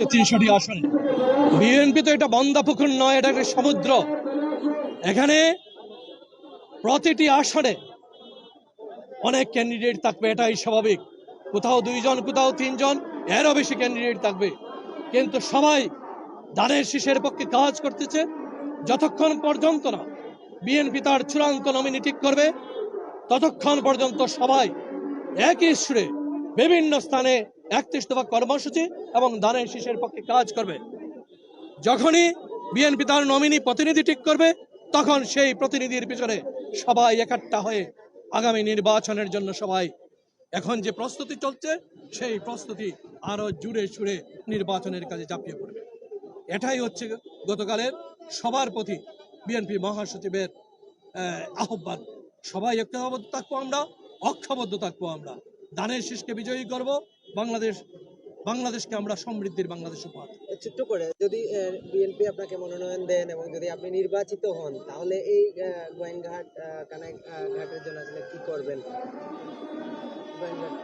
তিনশোটি আসনে। বিএনপি তো এটা বন্দা পুকুর নয়, এটা একটা সমুদ্র। এখানে প্রতিটি আসনে অনেক ক্যান্ডিডেট থাকবে, এটাই স্বাভাবিক। কোথাও দুইজন, কোথাও তিনজন, এরও বেশি ক্যান্ডিডেট থাকবে। কিন্তু সবাই দানের শীষের পক্ষে কাজ করতেছে। যতক্ষণ পর্যন্ত না বিএনপি তার চূড়ান্ত নমিনি ঠিক করবে, ততক্ষণ পর্যন্ত সবাই একই সুরে বিভিন্ন স্থানে একত্রিশ দফা কর্মসূচি এবং দানের শীষের পক্ষে কাজ করবে। যখনই বিএনপি তার নমিনি প্রতিনিধি ঠিক করবে তখন সেই প্রতিনিধির পিছনে সবাই একাট্টা হয়ে আগামী নির্বাচনের জন্য সবাই এখন যে প্রস্তুতি চলছে সেই প্রস্তুতি আরও জুড়ে সুরে নির্বাচনের কাজে ঝাঁপিয়ে পড়বে। এটাই হচ্ছে গতকালের সবার প্রতি বিএনপি মহাসচিবের আহ, আহ্বান। সবাই ঐক্যবদ্ধ থাকব আমরা অক্ষবদ্ধ থাকব আমরা। দানের শীষকে বিজয়ী করব বাংলাদেশ বাংলাদেশকে আমরা সমৃদ্ধির বাংলাদেশ উপহার। ছোট্ট করে যদি বিএনপি আপনাকে মনোনয়ন দেন এবং যদি আপনি নির্বাচিত হন তাহলে এই গোয়েনঘাট আহ, কানাই ঘাটের জন্য আসলে কি করবেন?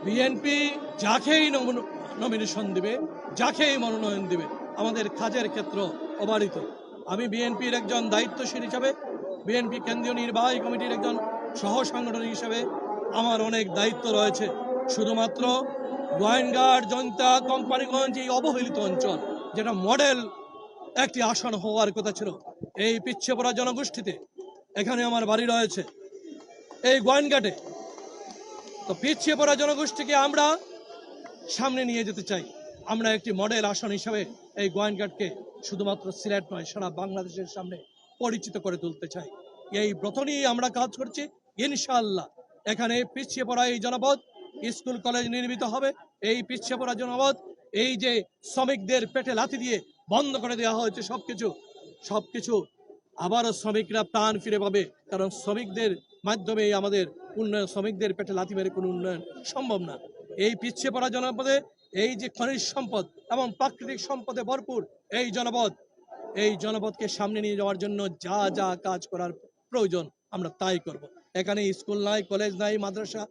বিএনপি যাকেই নমন- নমিনেশন দিবে যাকেই মনোনয়ন দিবে আমাদের কাজের ক্ষেত্র অবারিত। আমি বিএনপির একজন দায়িত্বশীল হিসাবে বিএনপি কেন্দ্রীয় নির্বাহী কমিটির একজন সহ সাংগঠনিক হিসাবে আমার অনেক দায়িত্ব রয়েছে। শুধুমাত্র গোয়েনঘাট জনতা কোম্পানিগঞ্জ এই অবহেলিত অঞ্চল, যেটা মডেল একটি আসন হওয়ার কথা ছিল, এই পিছিয়ে পড়া জনগোষ্ঠীতে এখানে আমার বাড়ি রয়েছে। এই গোয়েনঘাটে তো পিছিয়ে পড়া জনগোষ্ঠীকে আমরা সামনে নিয়ে যেতে চাই। আমরা একটি মডেল আসন হিসাবে এই গোয়েনঘাটকে শুধুমাত্র সিলেট নয়, সারা বাংলাদেশের সামনে পরিচিত করে তুলতে চাই। এই ব্রত আমরা কাজ করছি। ইনশাআল্লাহ এখানে পিছিয়ে পড়া এই জনপদ স্কুল কলেজ নির্মিত হবে। এই পিছিয়ে পড়া জনপদ, এই যে শ্রমিকদের পেটে লাথি দিয়ে বন্ধ করে দেওয়া হয়েছে সবকিছু সবকিছু আবারও শ্রমিকরা প্রাণ ফিরে পাবে। কারণ শ্রমিকদের মাধ্যমে আমাদের উন্নয়ন, শ্রমিকদের পেটে লাথি মেরে কোনো উন্নয়ন সম্ভব না। এই পিছিয়ে পড়া জনপদে এই যে খনিজ সম্পদ এবং প্রাকৃতিক সম্পদে ভরপুর এই জনপদ, এই জনপদকে সামনে নিয়ে যাওয়ার জন্য যা যা কাজ করার প্রয়োজন, আমরা তাই করব। এখানে স্কুল নাই, কলেজ নাই, মাদ্রাসা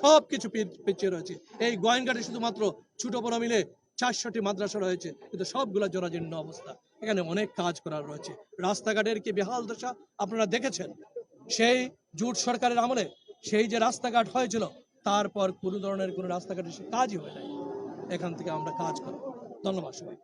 সব কিছু পিছিয়ে রয়েছে। এই গোয়েনঘাটে শুধুমাত্র ছোট বড় মিলে চারশোটি মাদ্রাসা রয়েছে, কিন্তু সবগুলো জরাজীর্ণ অবস্থা। এখানে অনেক কাজ করার রয়েছে। রাস্তাঘাটের কি বেহাল দশা আপনারা দেখেছেন? সেই জুট সরকারের আমলে সেই যে রাস্তাঘাট হয়েছিল, তারপর কোনো ধরনের কোনো রাস্তাঘাটে সে কাজই হয় নাই। এখান থেকে আমরা কাজ করব। ধন্যবাদ সবাই